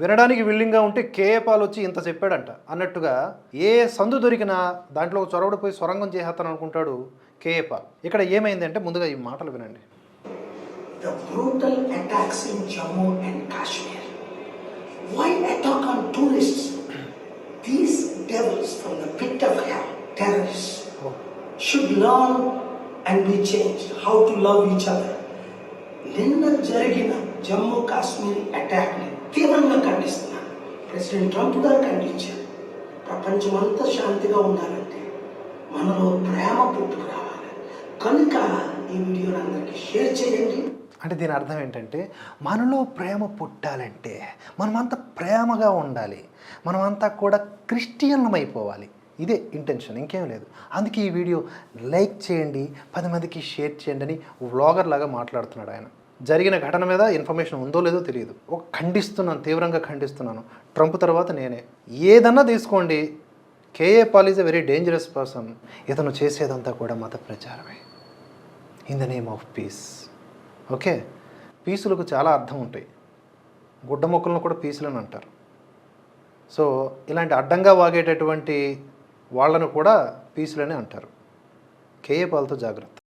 వినడానికి విల్లింగ్గా ఉంటే కేఏపాలు వచ్చి ఇంత చెప్పాడంట. అన్నట్టుగా ఏ సందు దొరికినా దాంట్లో చొరవడు పోయి సొరంగం చేసేస్తాను అనుకుంటాడు కేఏపాల్. ఇక్కడ ఏమైందంటే ముందుగా ఈ మాటలు వినండి. నిన్న జరిగిన జమ్మూ కాశ్మీర్ అటాక్ని తీవ్రంగా ప్రెసిడెంట్ ట్రంప్ గారు ఖండించారు ప్రపంచమంతా శాంతిగా ఉండాలంటే మనలో ప్రేమ పుట్టుకు రావాలి. కనుక ఈ వీడియోని అందరికీ షేర్ చేయండి. అంటే దీని అర్థం ఏంటంటే మనలో ప్రేమ పుట్టాలంటే మనమంతా ప్రేమగా ఉండాలి. మనమంతా కూడా క్రిస్టియన్లం అయిపోవాలి. ఇదే ఇంటెన్షన్ ఇంకేం లేదు. అందుకే ఈ వీడియో లైక్ చేయండి పది మందికి షేర్ చేయండి అని వ్లాగర్ లాగా మాట్లాడుతున్నాడు ఆయన. జరిగిన ఘటన మీద ఇన్ఫర్మేషన్ ఉందో లేదో తెలియదు. ఒక ఖండిస్తున్నాను తీవ్రంగా ఖండిస్తున్నాను. ట్రంప్ తర్వాత నేనే. ఏదన్నా తీసుకోండి. K A Paul is a very dangerous person. ఇతను చేసేదంతా కూడా మత ప్రచారమే. In the name of peace. Okay? పీసులకు చాలా అర్థం ఉంటాయి. గుడ్డ మొక్కలను కూడా పీసులని అంటారు. సో ఇలాంటి అడ్డంగా వాగేటటువంటి వాళ్ళను కూడా పీసులని అంటారు. కేఏ పాలతో జాగ్రత్త.